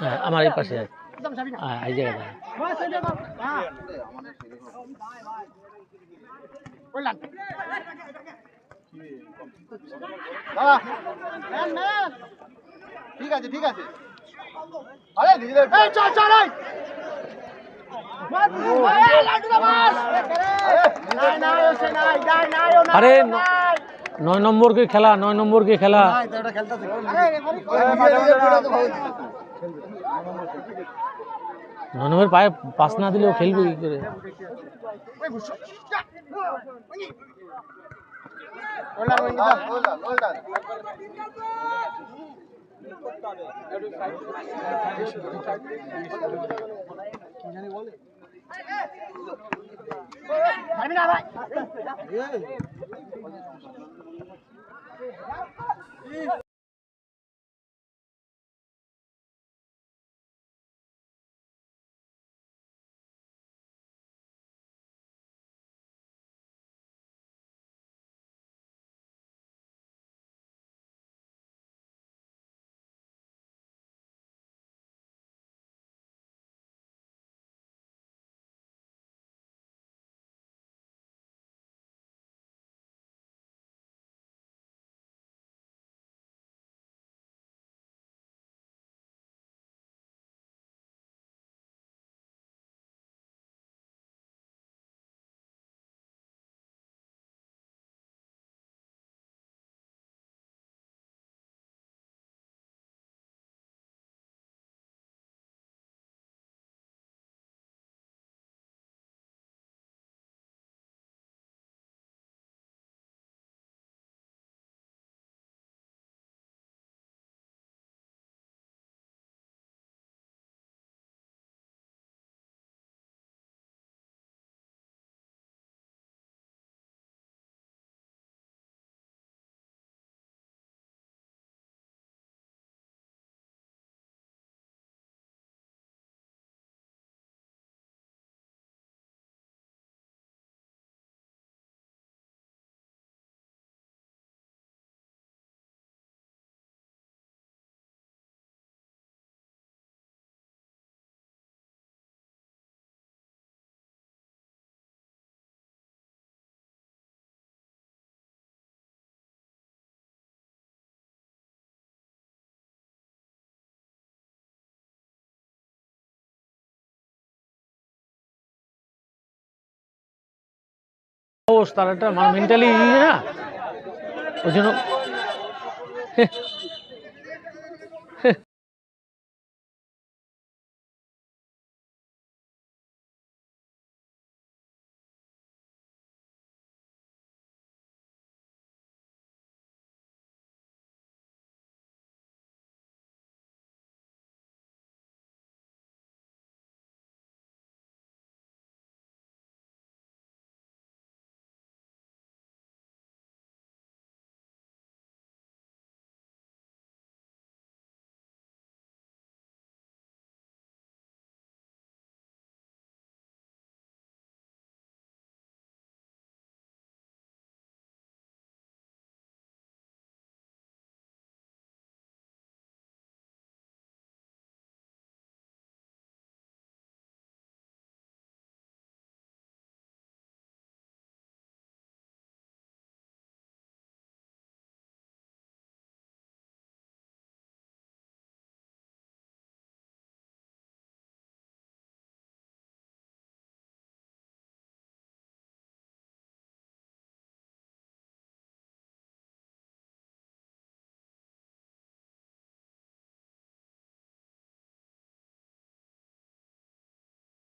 হ্যাঁ আমার এই পাশে হ্যাঁ এই জায়গাটা ঠিক আছে ঠিক আছে আরে নিজেদের চল চল আরে নয় নম্বর কি খেলা? নয় নম্বর কি খেলা? নয় নম্বর পায়ে পাস না দিলেও খেলবে কি করে? ভাই অবস্থা তার একটা মানে মেন্টালি না? ওই জন্য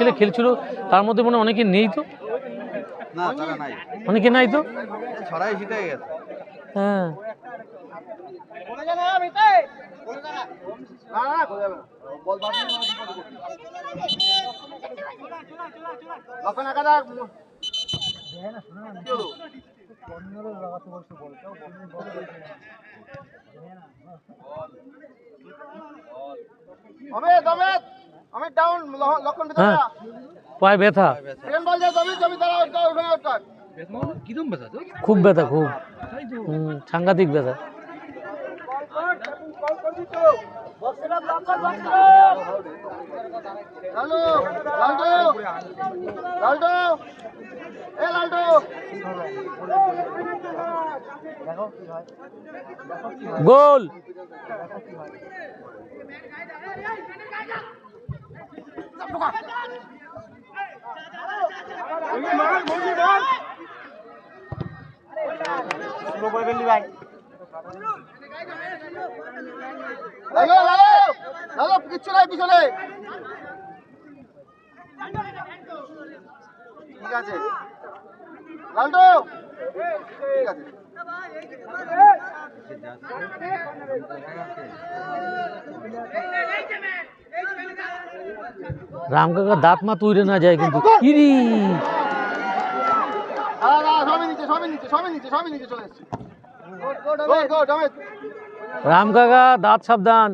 ছেলে খেলছিল তার মধ্যে মনে হয় অনেকে নেই তো? না তারা নাই। অনেকে নাই তো? হ্যাঁ। অমিত অমিত ডাউন লক্ষণ ভিতরে হ্যাঁ পায়ে ব্যথা ট্রেন বল যায় জমি জমি দাঁড়া ওটা ওখানে ওটা খুব ব্যথা খুব হুম, সাংঘাতিক ব্যথা লালটু লালটু লালটু এ লালটু গোল লালু লালু কিচ্ছু নাই পিছনে ঠিক আছে লালটু ঠিক আছে রাম কাকা দাঁত মা তুইরে না যায় কিন্তু। গো ডমেট রাম কাকা দাঁত সাবধান।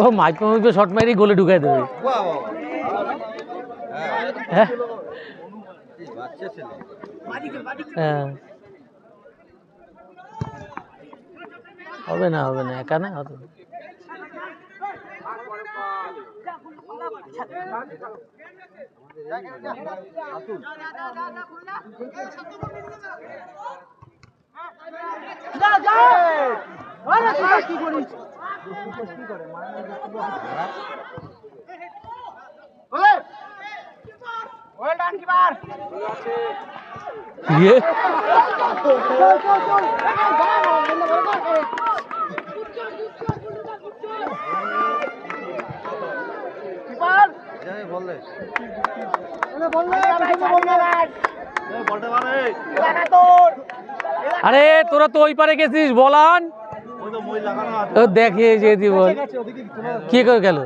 ও মাইপে মাইপে শট মারি গোলে ঢুকাই দেবে। হ্যাঁ। হবে না হবে না একা না হবে। বলে ওয়েল ডান কিপার ইয়ে কিপার বললে বললে বললে বলতে পারে আরে তোরা তো ওই পারে গেছিস বলান। দেখে যেদি বল কি করে গেল?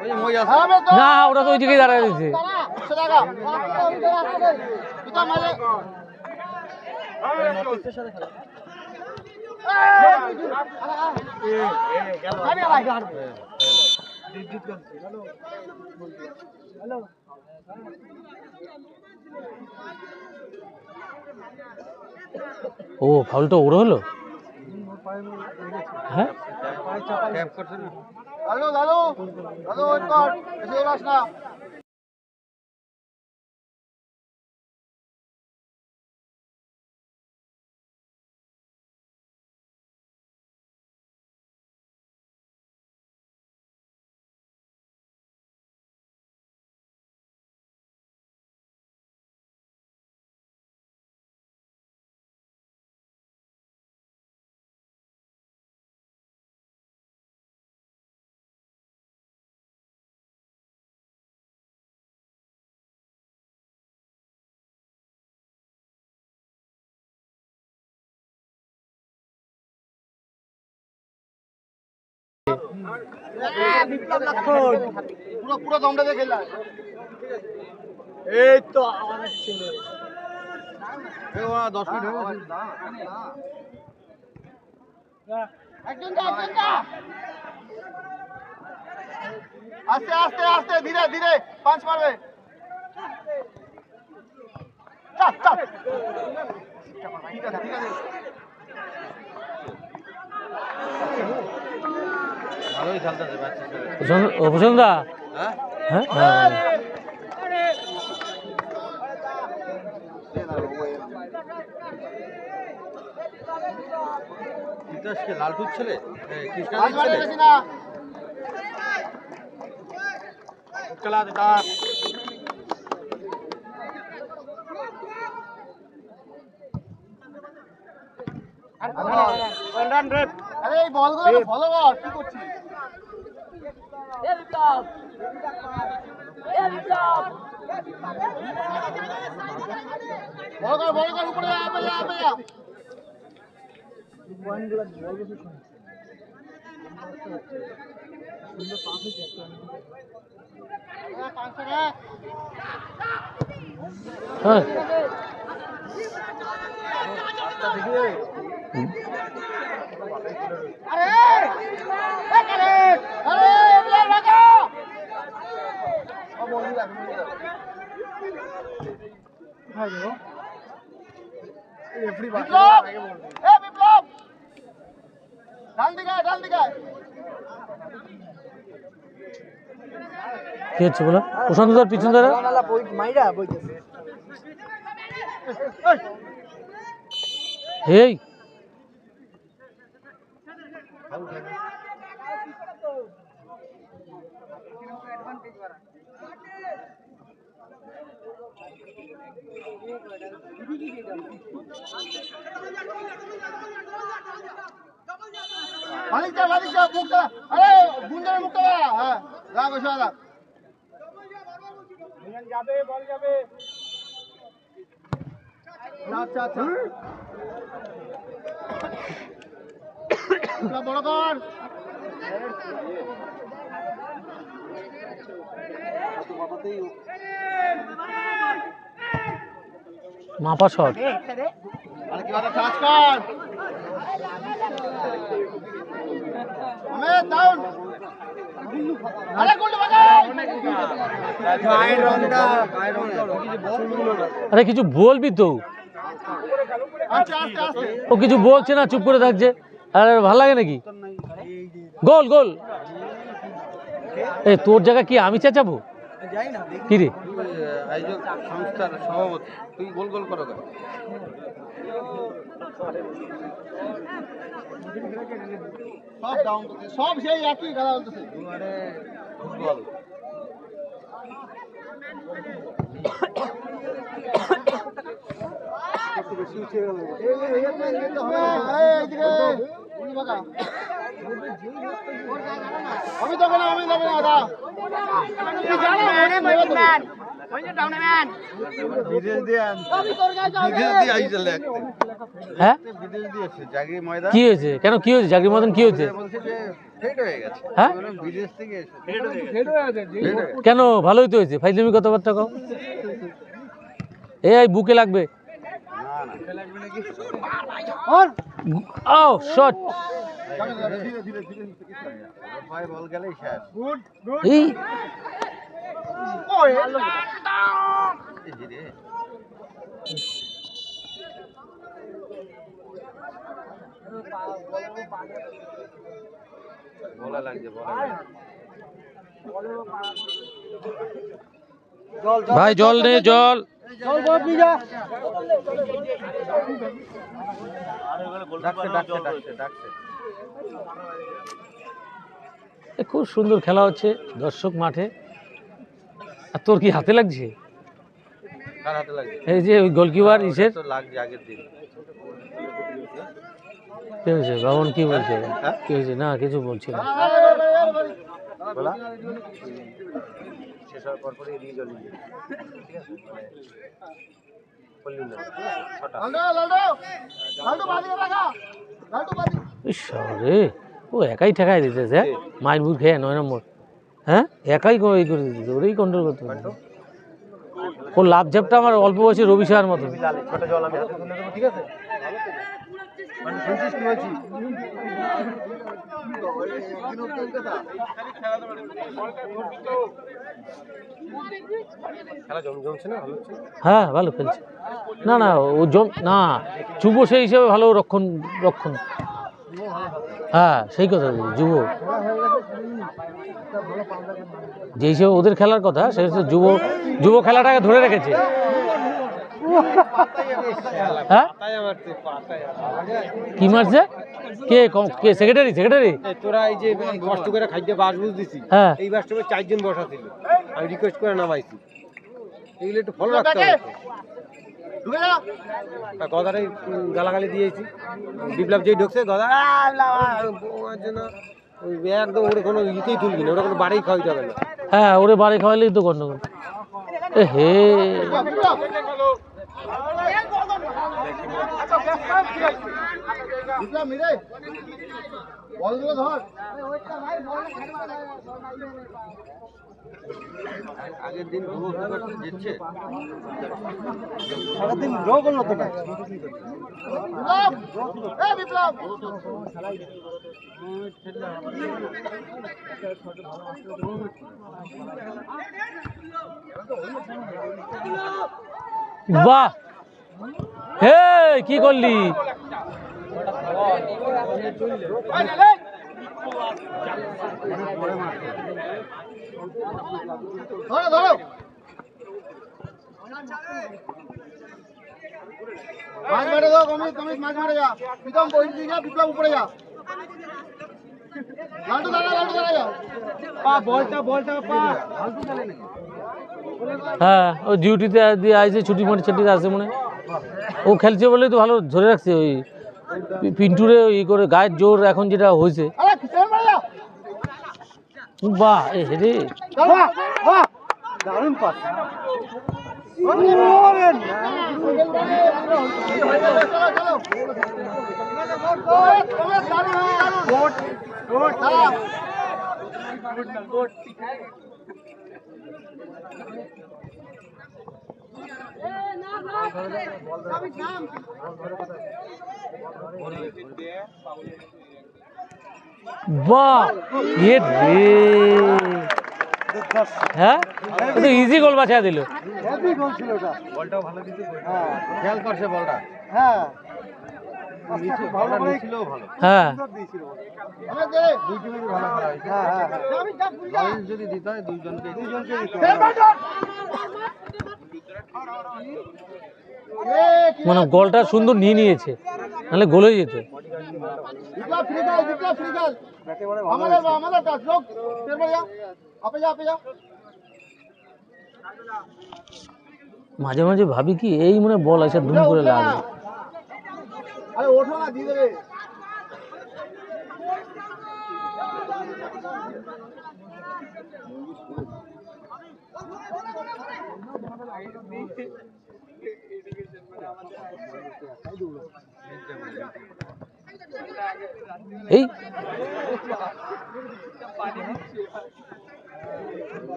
যে না ওরা তো ওই জায়গায় দাঁড়ায় রয়েছে দাঁড়া 100 টাকা ও ফাউলটা ওর হলো? হ্যাঁ? না লালু লালু লালু কর। এসে পুরো পুরো দমটা এই তো আমাদের ছেলে। এ ওয়া 10 মিনিট গেছে একজন যা একজন যা আস্তে আস্তে আস্তে ধীরে ধীরে পাঁচ মারবে ঠিক আছে ঠিক আছে অপছন্দা হ্যাঁ? হ্যাঁ? হ্যাঁ লালটুর ছেলে? মারবে ছেলে? আরে ফলো কর কি করছিস? বড় কর বড় কর উপরে যা উপরে যা উপরে যা পাঁচশো টাকা। হ্যাঁ। আরে এ কারে আরে এগুলা লাগা বন্ধু রাখ বিপ্লব এ বিপ্লব ডান দিকে ডান কি হচ্ছে বলো? প্রশান্ত দার পিছন দাঁড়া এই বাদিক যা বাদিক যা মুখটা। আরে গুঞ্জনের দাঁড়া হ্যাঁ আচ্ছা আচ্ছা। বড় কর। মাপা শট। আরে, কিছু বলবি তো? ও কিছু বলছে না, চুপ করে থাকছে। আরে, ভালো লাগে নাকি? গোল গোল। এই, তোর জায়গা কি আমি চেঁচাবো? কি রে আয়োজক সংস্থার সভাপতি তুই গোল গোল করো সব ডাউন সব সেই একই খেলা বলতেছে ফুটবল আমি তোকে না আমি তোকে না হ্যাঁ? কি হয়েছে? কেন কি হয়েছে? মতন কি হয়েছে? হয়ে? কেন ভালোই তো হয়েছে? ফাইজলামি কথাবার্তা কও। এই বুকে লাগবে। ও শট বল গেলেই শেষ। এই এই। যে রে। বলা লাগছে বলা ভাই জল রে জল ডাকছে ডাকছে ডাকছে ডাকছে। এ খুব সুন্দর খেলা হচ্ছে দর্শক মাঠে। আর তোর কি হাতে লাগছে? লাগছে? এই যে ওই গোলকিপার ইসের? তো লাগছে আগের দিন। কি হয়েছে? বাবন কি বলছে? কি হয়েছে? না কিছু বলছে না। বলা? পর পরে ও একাই ঠেকাই দিতেছে হ্যাঁ? মাইর বুট খেয়ে নয় নম্বর। হ্যাঁ? একাই এই করে দিতেছে ওরেই কন্ট্রোল করতে হবে। ওর লাভ ঝাপটা আমার অল্প বয়সে রবি সাহার মতো। ঠিক আছে? মানে হ্যাঁ ভালো খেলছে। না না ও জম না যুব সেই হিসেবে ভালো রক্ষণ রক্ষণ। হ্যাঁ সেই কথা যুব। যে হিসেবে ওদের খেলার কথা সে হচ্ছে যুব যুব খেলাটাকে ধরে রেখেছে। হ্যাঁ? কি মারছে? কে কে সেক্রেটারি সেক্রেটারি তোরা এই যে কষ্ট করে খাদ্য বাস বুঝ দিছি হ্যাঁ। এই বাসটা চারজন বসা ছিল। আমি রিকোয়েস্ট করে নামাইছি। এগুলো একটু ফলো রাখতে হবে। গদারে উম, গালাগালি দিয়েছি। বিপ্লব যেই ঢুকছে গদা জন্য একদম ওটা কোনো ইতেই তুলবি না ওটা কোনো বাড়ি খাওয়াইতে হবে না। হ্যাঁ ওরে বাড়ি খাওয়াইলেই তো গন্ডগোল। এ হে। বলগুলো ধর। আগের দিন গুরু উপকার দিচ্ছে সারাদিন ড্র করল তো না বিপ্লব এ বিপ্লব বাহ! এই কি করলি? ধরো ধরো মাছ মারে দাও কমিত কমিত মাছ মারে যা প্রীতম বই দিয়ে যা বিপ্লব উপরে যা লান্টু দাঁড়া লান্টু দাঁড়া যা পা বলটা বলটা পা হ্যাঁ ও ডিউটিতে দিয়ে আইছে, ছুটি মাটি ছুটিতে আসে মনে। ও খেলছে বলেই তো ভালো ধরে রাখছে ওই পিন্টুরে ই করে গায়ের জোর এখন যেটা হয়েছে বাহ এ হেরে। চলো বাহ দারুণ পাস। বাহ এ রে। হ্যাঁ? ও ইজি গোল বাঁচা দিল। হেভি গোল ছিল ওটা। বলটাও ভালো দিতে হ্যাঁ। খেয়াল করছে বলটা। হ্যাঁ। নিচে বলটা নিয়েছিলেও ভালো। হ্যাঁ। আমরা দে। দুই টিমেরই ভালো খেলা হয়েছে। হ্যাঁ হ্যাঁ হ্যাঁ। লয়েন্স যদি দিতে হয় দুইজনকে দুইজনকে মানে গোলটা সুন্দর নিয়ে নিয়েছে, নাহলে গোল যেত। মাঝে মাঝে ভাবি কি, এই মনে বল আছে দুম করে লাগে আরে ওঠো না এই সাইড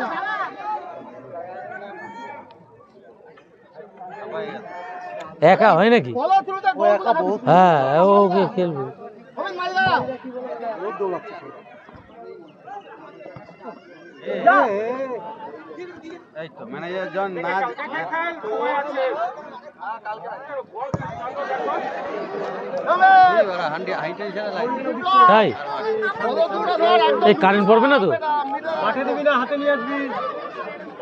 না একা হয় নাকি? হ্যাঁ ওকে খেলবে। হবে মারি যা বহুত দৌড় এই তো ম্যানেজার জন না লাগে তাই? এই কারেন্ট পড়বে না তো? মাঠে দিবি না হাতে নিয়ে আসবি।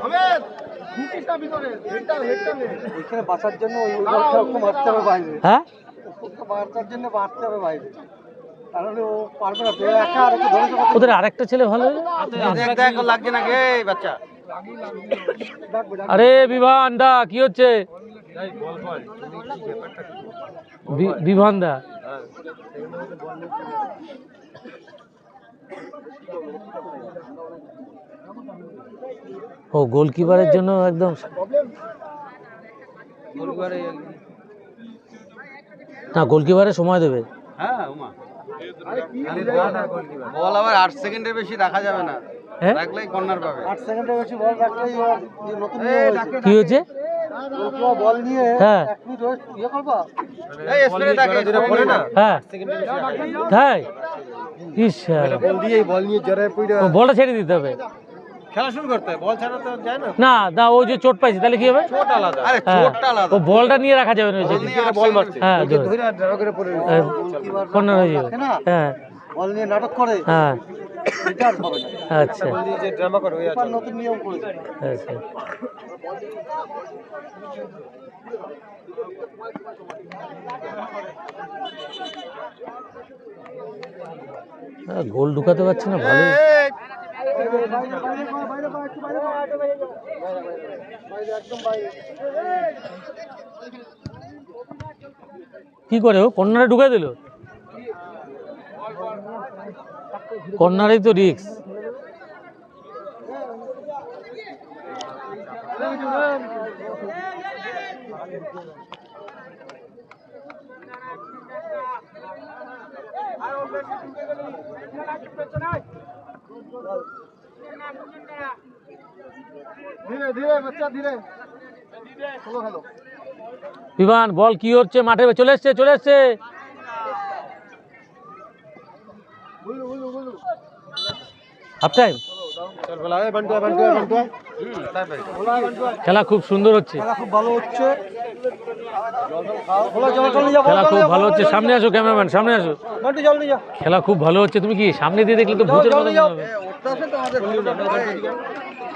না নে এখানে বাঁচার জন্য ওই বলটা মারতে হবে বাইরে। হ্যাঁ? বাঁচার জন্য মারতে হবে বাইরে। না ওদের আরেকটা ছেলে ভালো লাগছে নাকি? এই বাচ্চা। আরে বিভান দা কি হচ্ছে? বিভান দা ও, গোলকিপারের জন্য একদম না, গোলকিপারে সময় দেবে। হ্যাঁ বল আবার আট সেকেন্ডের বেশি রাখা যাবে না। হ্যাঁ? কি হয়েছে? গোলকিপার বল নিয়ে হ্যাঁ। ইয়ে করবা? এই স্প্রে থাকে পড়ে না। হ্যাঁ। তাই? ইস বল দিয়ে বল নিয়ে জোরে পড়ে ও বলটা ছেড়ে দিতে হবে। খেলা শুরু করতে বল ছাড়া তো যায় না। না না ও যে চোট পাইছে তাহলে কি হবে? চোট আলাদা। আরে হ্যাঁ। চোটটা আলাদা। ও বলটা নিয়ে রাখা যাবে না ওই বল হ্যাঁ ধরে। ধরে আর ড্রা করে পড়ে হ্যাঁ, হয়ে যাবে। হ্যাঁ। বল নিয়ে নাটক করে। হ্যাঁ। আচ্ছা। নতুন নিয়ম করেছে। আচ্ছা। হ্যাঁ, গোল ঢুকাতে পারছে না ভালো। কি করে ও? কর্নারে ঢুকাই দিল? কর্নারেই তো রিক্স বিমান বল কি হচ্ছে? মাঠে চলে এসছে চলে এসছে বুঝলু বুঝলু বুঝলু হাফ টাইম চল বলা এই বান্টু আয়, বান্টু আয়, বান্টু আয়। বলা, আয়। খেলা খুব সুন্দর হচ্ছে। খেলা খুব ভালো হচ্ছে। সামনে আসো ক্যামেরাম্যান, সামনে আসো। খেলা খুব ভালো হচ্ছে। তুমি কি সামনে দিয়ে দেখলে তো ভূতের।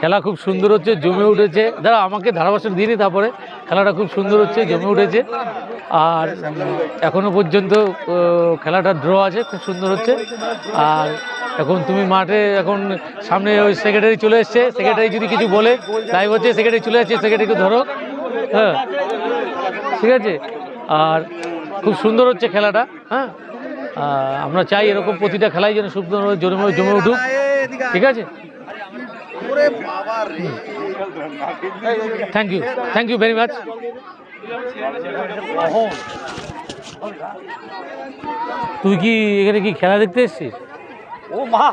খেলা খুব সুন্দর হচ্ছে, জমে উঠেছে। দাঁড়া আমাকে ধারাভাষণ দিয়ে তারপরে। খেলাটা খুব সুন্দর হচ্ছে, জমে উঠেছে। আর এখনও পর্যন্ত খেলাটা ড্র আছে, খুব সুন্দর হচ্ছে। আর এখন তুমি মাঠে এখন সামনে ওই সেক্রেটারি চলে এসছে সেক্রেটারি যদি কিছু বলে লাইভ হচ্ছে সেক্রেটারি চলে যাচ্ছে সেক্রেটারিকে ধরো হ্যাঁ ঠিক আছে? আর খুব সুন্দর হচ্ছে খেলাটা হ্যাঁ? আমরা চাই এরকম প্রতিটা খেলাই যেন সুন্দরভাবে জমে জমে উঠুক, ঠিক আছে? Thank you thank you very much তুই কি এখানে কি খেলা দেখতে এসছিস? 我妈。